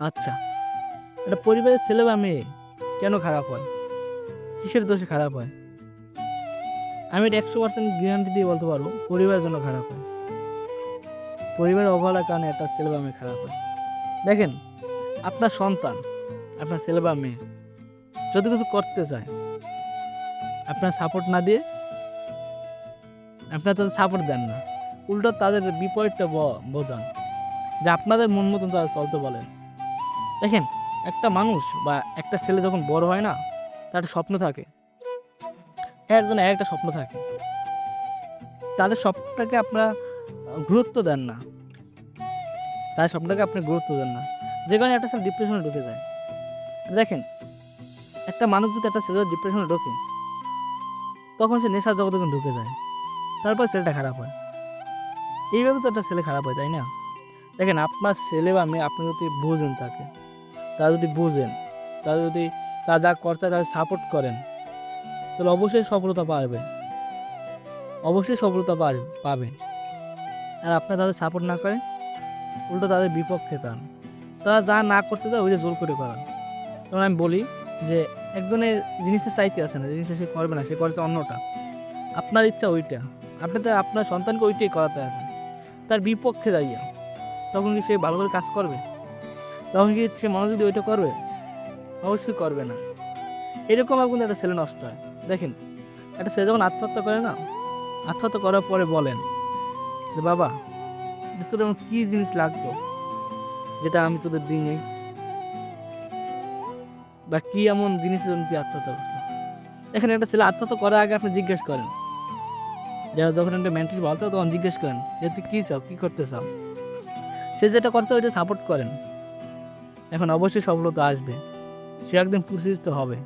আচ্ছা। একটা পরিবারের ছেলে বা মেয়ে কেন খারাপ হয়? কিসের দোষে খারাপ হয়? আমি এটা একশো পার্সেন্ট গ্যারান্টি দিয়ে বলতে পারব, পরিবারের জন্য খারাপ হয়। পরিবারের অবহেলার কারণে একটা ছেলে বা মেয়ে খারাপ হয়। দেখেন, আপনার সন্তান, আপনার ছেলে বা মেয়ে যদি কিছু করতে চায়, আপনার সাপোর্ট না দিয়ে, আপনার তাদের সাপোর্ট দেন না। উল্টো তাদের বিপরীতটা বোঝান। যে আপনাদের মন মতন তারা চলতে বলেন। দেখেন, একটা মানুষ বা একটা ছেলে যখন বড় হয় না, তার স্বপ্ন থাকে। একজন এক একটা স্বপ্ন থাকে। তাদের স্বপ্নটাকে আপনারা গুরুত্ব দেন না। তাদের স্বপ্নটাকে আপনি গুরুত্ব দেন না। যে কারণে একটা ছেলে ডিপ্রেশনে ঢুকে যায়। দেখেন, একটা মানুষ যদি একটা ছেলে ডিপ্রেশনে ঢোকে, তখন সে নেশার জগতে ঢুকে যায়। তারপর ছেলেটা খারাপ হয়। এইভাবে তো একটা ছেলে খারাপ হয়, তাই না? দেখেন, আপনার ছেলে বা মেয়ে আপনি যদি বুঝেন তাকে তারা যদি বুঝেন তারা যদি তারা যা করছে তাদের সাপোর্ট করেন, তাহলে অবশ্যই সফলতা পাবে অবশ্যই সফলতা পাবে- পাবে আর আপনার তাদের সাপোর্ট না করেন, উল্টো তাদের বিপক্ষে তান। তারা যা না করতে চায় ওইটা জোর করে করান। তখন আমি বলি যে, একজনের জিনিসটা চাইতে আসে না, জিনিসটা সে করবে না, সে করছে অন্যটা। আপনার ইচ্ছা ওইটা। আপনি তো আপনার সন্তানকে ওইটাই করাতে আসেন। তার বিপক্ষে দাঁড়িয়ে। তখন কি সে ভালো করে কাজ করবে? তখন কি সে মানুষ যদি ওইটা করবে? অবশ্যই করবে না। এরকম কিন্তু একটা ছেলে নষ্ট হয়। দেখেন, একটা ছেলে যখন আত্মহত্যা করে না, আত্মহত্যা করার পরে বলেন যে, বাবা তোর এমন কী জিনিস লাগতো যেটা আমি তোদের দিই নেই বা কী এমন জিনিস তুই আত্মহত্যা করতো এখানে একটা ছেলে আত্মহত্যা করার আগে আপনি জিজ্ঞেস করেন। যে যখন একটা মেন্টালি ভালো তখন জিজ্ঞেস করেন যে, তুই কী চাও? কী করতে চাও? সে যেটা করছে ওইটা সাপোর্ট করেন। এখন অবশ্যই সফলতা আসবে। সে একদিন পুরস্কৃত হবে।